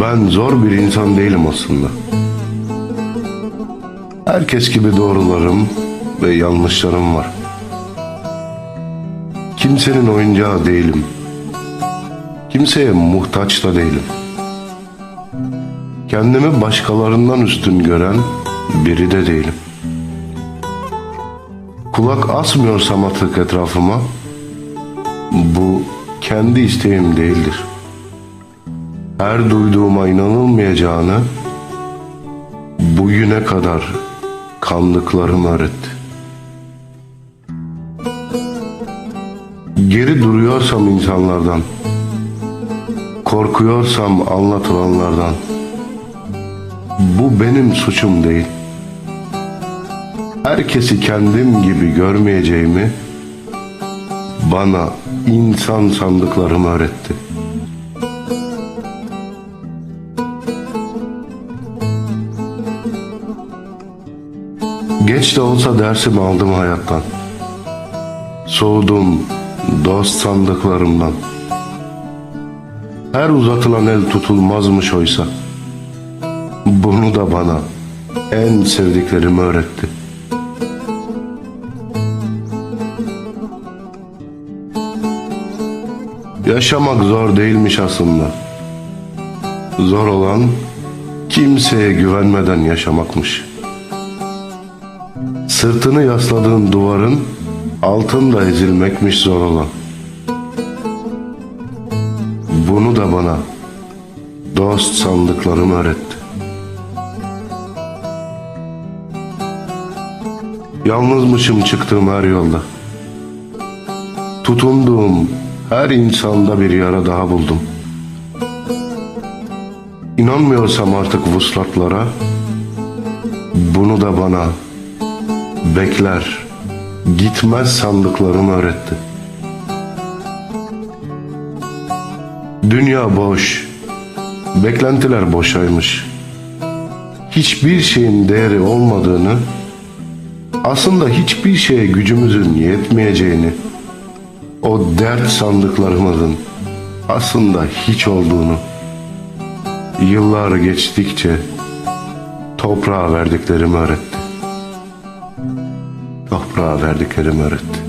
Ben zor bir insan değilim aslında. Herkes gibi doğrularım ve yanlışlarım var. Kimsenin oyuncağı değilim. Kimseye muhtaç da değilim. Kendimi başkalarından üstün gören biri de değilim. Kulak asmıyorsam artık etrafıma, bu kendi isteğim değildir. Her duyduğuma inanılmayacağını bugüne kadar kandıklarım öğretti. Geri duruyorsam insanlardan, korkuyorsam anlatılanlardan, bu benim suçum değil. Herkesi kendim gibi görmeyeceğimi bana insan sandıklarım öğretti. Geç de olsa dersimi aldım hayattan. Soğudum dost sandıklarımdan. Her uzatılan el tutulmazmış oysa. Bunu da bana en sevdiklerim öğretti. Yaşamak zor değilmiş aslında. Zor olan kimseye güvenmeden yaşamakmış. Sırtını yasladığın duvarın altında ezilmekmiş zor olan. Bunu da bana dost sandıklarım öğretti. Yalnızmışım çıktığım her yolda. Tutunduğum her insanda bir yara daha buldum. İnanmıyorsam artık vuslatlara, bunu da bana bekler, gitmez sandıklarım öğretti. Dünya boş, beklentiler boşaymış. Hiçbir şeyin değeri olmadığını, aslında hiçbir şeye gücümüzün yetmeyeceğini, o dert sandıklarımızın aslında hiç olduğunu, yıllar geçtikçe toprağa verdiklerimi öğretti toprağa verdiklerimi öğretti.